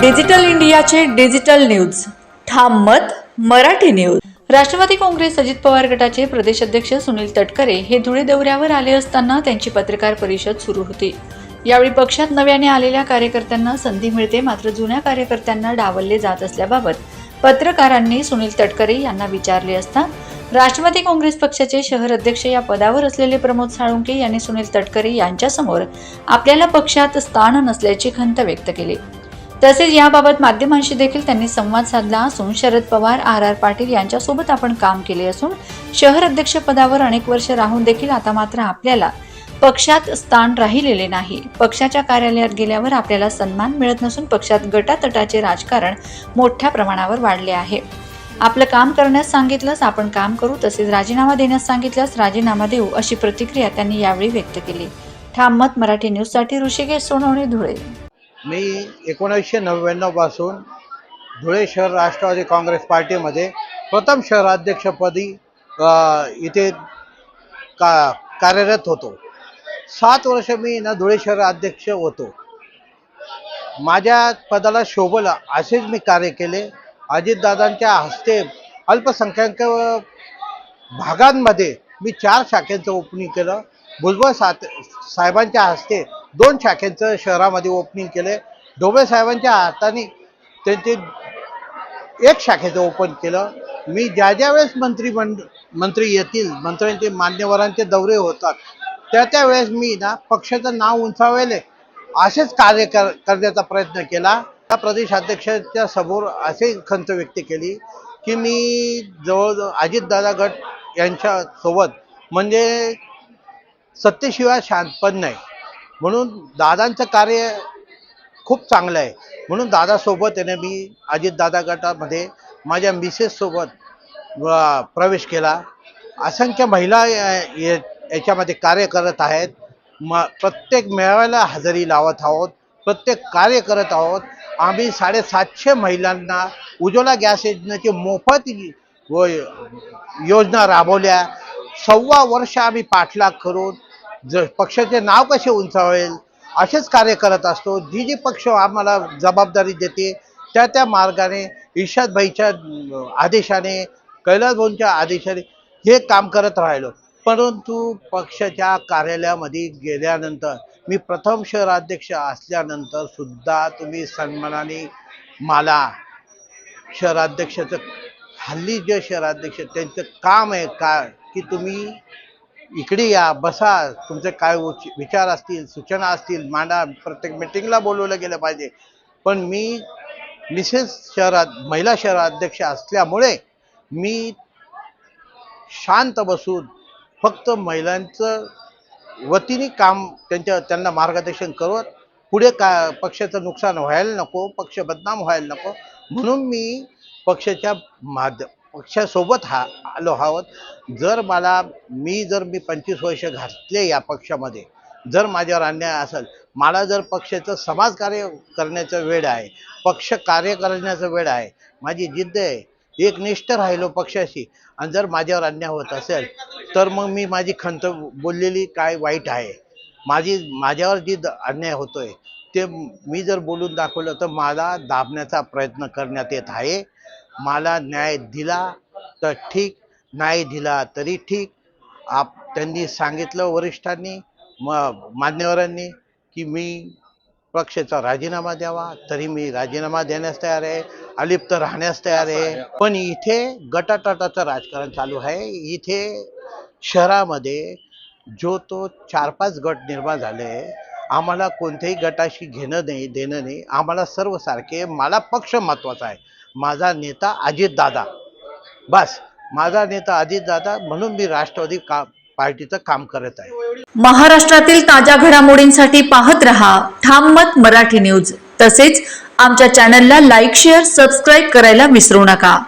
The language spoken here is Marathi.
डिजिटल इंडियाचे डिजिटल न्यूज. ठाम मत मराठी न्यूज. राष्ट्रवादी काँग्रेस अजित पवार गटाचे प्रदेश अध्यक्ष सुनील तटकरे हे धुळे दौऱ्यावर आले असताना त्यांची पत्रकार परिषद सुरू होती. यावेळी पक्षात नव्याने आलेल्या कार्यकर्त्यांना संधी मिळते मात्र जुन्या कार्यकर्त्यांना डावलले जात असल्याबाबत पत्रकारांनी सुनील तटकरे यांना विचारले असता राष्ट्रवादी काँग्रेस पक्षाचे शहर अध्यक्ष या पदावर असलेले प्रमोद साळुंके यांनी सुनील तटकरे यांच्यासमोर आपल्याला पक्षात स्थान नसल्याची खंत व्यक्त केली. तसेच याबाबत माध्यमांशी देखील त्यांनी संवाद साधला असून शरद पवार आर आर पाटील यांच्यासोबत आपण काम केले असून शहर अध्यक्ष पदावर अनेक वर्ष राहून देखील आता मात्र आपल्याला पक्षात स्थान राहिलेले नाही. पक्षाच्या कार्यालयात गेल्यावर आपल्याला सन्मान मिळत नसून पक्षात गटातटाचे राजकारण मोठ्या प्रमाणावर वाढले आहे. आपलं काम करण्यास सांगितलंच आपण काम करू तसेच राजीनामा देण्यास सांगितल्यास राजीनामा देऊ अशी प्रतिक्रिया त्यांनी यावेळी व्यक्त केली. ठाम मत मराठी न्यूजसाठी ऋषिकेश सोनवणे धुळे. मी एकोणीसशे नव्याण्णवपासून धुळे शहर राष्ट्रवादी काँग्रेस पार्टीमध्ये प्रथम शहराध्यक्षपदी इथे का कार्यरत होतो. सात वर्ष मी ना धुळे शहर अध्यक्ष होतो. माझ्या पदाला शोभलं असेच मी कार्य केले. अजितदादांच्या हस्ते अल्पसंख्याक भागांमध्ये मी चार शाखेचं ओपनिंग केलं. भुजबळ सात साहेबांच्या हस्ते दोन शाखेचं शहरामध्ये ओपनिंग केले ढोबळे साहेबांच्या हाताने त्यांचे एक शाखेचं ओपन केलं. मी ज्या ज्या वेळेस मंत्री मंड मंत्री येतील मंत्र्यांचे मान्यवरांचे दौरे होतात त्या त्या वेळेस मी ना पक्षाचं नाव उंचावेले. असेच कार्य कर करण्याचा प्रयत्न केला. त्या प्रदेशाध्यक्षाच्या समोर असे खंत व्यक्त केली की मी जवळजवळ अजितदादा गट यांच्या सोबत म्हणजे सत्तेशिवाय शांतपण नाही म्हणून दादांचं कार्य खूप चांगलं आहे. म्हणून दादासोबत याने मी अजितदादा गटामध्ये माझ्या मिसेससोबत व प्रवेश केला. असंख्य महिला या- याच्यामध्ये कार्य करत आहेत. म प्रत्येक मेळाव्याला हजेरी लावत आहोत. प्रत्येक कार्य करत आहोत. आम्ही साडेसातशे महिलांना उज्ज्वला गॅस योजनेची मोफत व योजना राबवल्या. सव्वा वर्ष आम्ही पाठलाग करून ज पक्षाचे नाव कसे उंचावेल असेच कार्य करत असतो. जी जी पक्ष आम्हाला जबाबदारी देते त्या त्या मार्गाने इर्षादभाईच्या आदेशाने कैलासभाऊंच्या आदेशाने हे काम करत राहिलो. परंतु पक्षाच्या कार्यालयामध्ये गेल्यानंतर मी प्रथम शहराध्यक्ष असल्यानंतर सुद्धा तुम्ही सन्मानाने मला शहराध्यक्षाचं हल्ली जे शहराध्यक्ष त्यांचं काम आहे का की तुम्ही इकडे या बसा. तुमचे काय उच- विचार असतील सूचना असतील मांडा. प्रत्येक मिटिंगला बोलवलं गेलं पाहिजे. पण मी मिसेस शहरात महिला शहराध्यक्ष असल्यामुळे मी शांत बसून फक्त महिलांचं वतीने काम त्यांच्या त्यांना मार्गदर्शन करत पुढे का पक्षाचं नुकसान व्हायला नको पक्ष बदनाम व्हायला नको. म्हणून मी पक्षाच्या माध्यम पक्षासोबत हा आलो आहोत जर मला मी जर मी पंचवीस वर्ष घातले या पक्षामध्ये जर माझ्यावर अन्याय असेल मला जर पक्षाचं समाजकार्य करण्याचा वेळ आहे पक्ष कार्य करण्याचा वेळ आहे माझी जिद्द आहे एक निष्ठ राहिलो पक्षाशी आणि जर माझ्यावर अन्याय होत असेल तर मग मी माझी खंत बोललेली काय वाईट आहे? माझी माझ्यावर जी अन्याय होतोय. ते मी जर बोलून दाखवलं तर मला दाबण्याचा प्रयत्न करण्यात येत आहे. मला न्याय दिला तर ठीक नाही दिला तरी ठीक. आप त्यांनी सांगितलं वरिष्ठांनी म मान्यवरांनी की मी पक्षाचा राजीनामा द्यावा तरी मी राजीनामा देण्यास तयार आहे अलिप्त राहण्यास तयार आहे. पण इथे गटातटाचं राजकारण चालू आहे. इथे शहरामध्ये जो तो चार पाच गट निर्माण झाले आम्हाला कोणत्याही गटाशी घेणं नाही देणं नाही. आम्हाला सर्व सारखे मला पक्ष महत्त्वाचा आहे. माझा नेता अजितदादा. बस माझा नेता अजितदादा म्हणून मी राष्ट्रवादी का पार्टीचं काम करत आहे. महाराष्ट्रातील ताज्या घडामोडींसाठी पाहत रहा ठाम मत मराठी न्यूज. तसेच आमच्या चॅनलला लाईक शेअर सबस्क्राईब करायला विसरू नका.